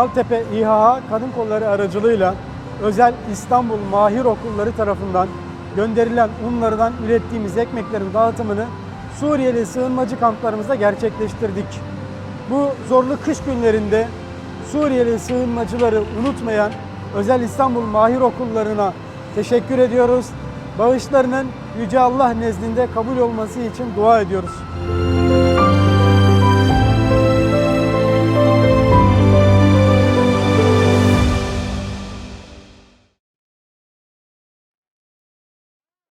Maltepe İHA Kadın Kolları aracılığıyla özel İstanbul Mahir Okulları tarafından gönderilen unlardan ürettiğimiz ekmeklerin dağıtımını Suriyeli sığınmacı kamplarımızda gerçekleştirdik. Bu zorlu kış günlerinde Suriyeli sığınmacıları unutmayan özel İstanbul Mahir Okullarına teşekkür ediyoruz. Bağışlarının Yüce Allah nezdinde kabul olması için dua ediyoruz.